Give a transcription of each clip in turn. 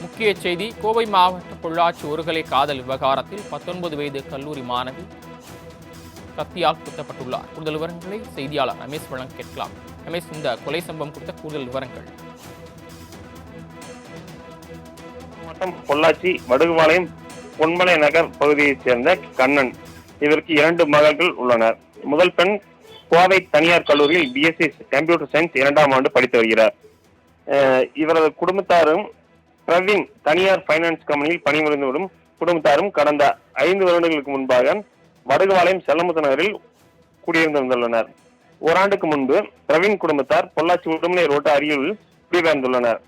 முக்கிய செய்தி கோவை மாவட்ட பொள்ளாச்சி ஒருகலை காதல் விவகாரத்தில் பத்தொன்பது வயது கல்லூரி மாணவி கத்தியால் குத்தப்பட்டுள்ளார். கூடுதல் விவரங்களை செய்தியாளர் ரமேஷ் வழங்க கேட்கலாம். ரமேஷ் இந்த கொலை சம்பவம் குறித்த கூடுதல் விவரங்கள். மாவட்டம் பொள்ளாச்சி வடுகுபாளையம் பொன்மலை நகர் பகுதியைச் சேர்ந்த கண்ணன். இவருக்கு இரண்டு மகள்கள் உள்ளனர். முதல் பெண் கோவை தனியார் கல்லூரியில் பிஎஸ்சி கம்ப்யூட்டர் சயின்ஸ் இரண்டாம் ஆண்டு படித்து வருகிறார். அஹ் இவரது குடும்பத்தாரும் பிரவீன் தனியார் பைனான்ஸ் கம்பெனியில் பணிபுரிந்து வரும் குடும்பத்தாரும் கடந்த ஐந்து வருடங்களுக்கு முன்பாக வடகுவாளையம் செல்லமுத்து நகரில் குடியிருந்து வந்துள்ளனர் ஓராண்டுக்கு முன்பு பிரவீன் குடும்பத்தார் பொள்ளாச்சி உடுமலை ரோட்டு அருகில் குடிபெயர்ந்துள்ளனர்.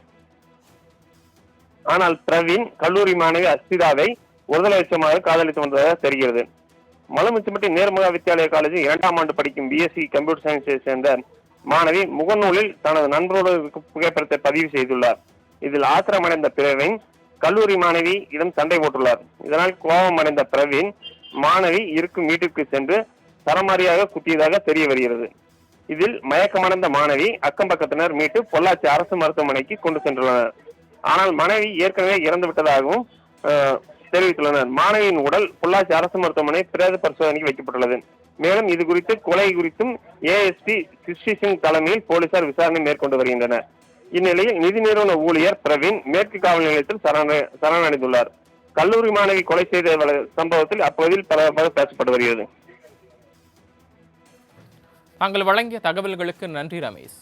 ஆனால் பிரவீன் கல்லூரி மாணவி அஸ்திதாவை ஒருதலை லட்சமாக காதலித்து வந்ததாக தெரிகிறது. மலமுச்சம்பட்டி நேர்முக வித்யாலய காலேஜில் இரண்டாம் ஆண்டு படிக்கும் பிஎஸ்சி கம்ப்யூட்டர் சயின்ஸை சேர்ந்த மாணவி முகநூலில் தனது நண்பரோடு புகைப்படத்தை பதிவு செய்துள்ளார். இதில் ஆத்திரமடைந்த பிரவீன் கல்லூரி மாணவி இடம் சண்டை போட்டுள்ளார். இதனால் கோபமடைந்த பிரவீன் மாணவி இருக்கும் வீட்டிற்கு சென்று சரமாரியாக குத்தியதாக தெரிய வருகிறது. இதில் மயக்கமடைந்த மாணவி அக்கம் பக்கத்தினர் மீட்டு பொள்ளாச்சி அரசு மருத்துவமனைக்கு கொண்டு சென்றுள்ளனர். ஆனால் மனைவி ஏற்கனவே இறந்து விட்டதாகவும் தெரிவித்துள்ளனர். மாணவியின் உடல் பொள்ளாச்சி அரசு மருத்துவமனை பிரேத பரிசோதனைக்கு வைக்கப்பட்டுள்ளது. மேலும் இது குறித்து கொலை குறித்தும் ஏஎஸ்பி கிருஷி சிங் தலைமையில் போலீசார் விசாரணை மேற்கொண்டு வருகின்றனர். இந்நிலையில் நிதி நிறுவன ஊழியர் பிரவீன் மேற்கு காவல் நிலையத்தில் சரண சரணடைந்துள்ளார். கல்லூரி மாணவி கொலை செய்த சம்பவத்தில் அப்பகுதியில் பரபரப்பாக பேசப்பட்டு வருகிறது. தாங்கள் வழங்கிய தகவல்களுக்கு நன்றி ரமேஷ்.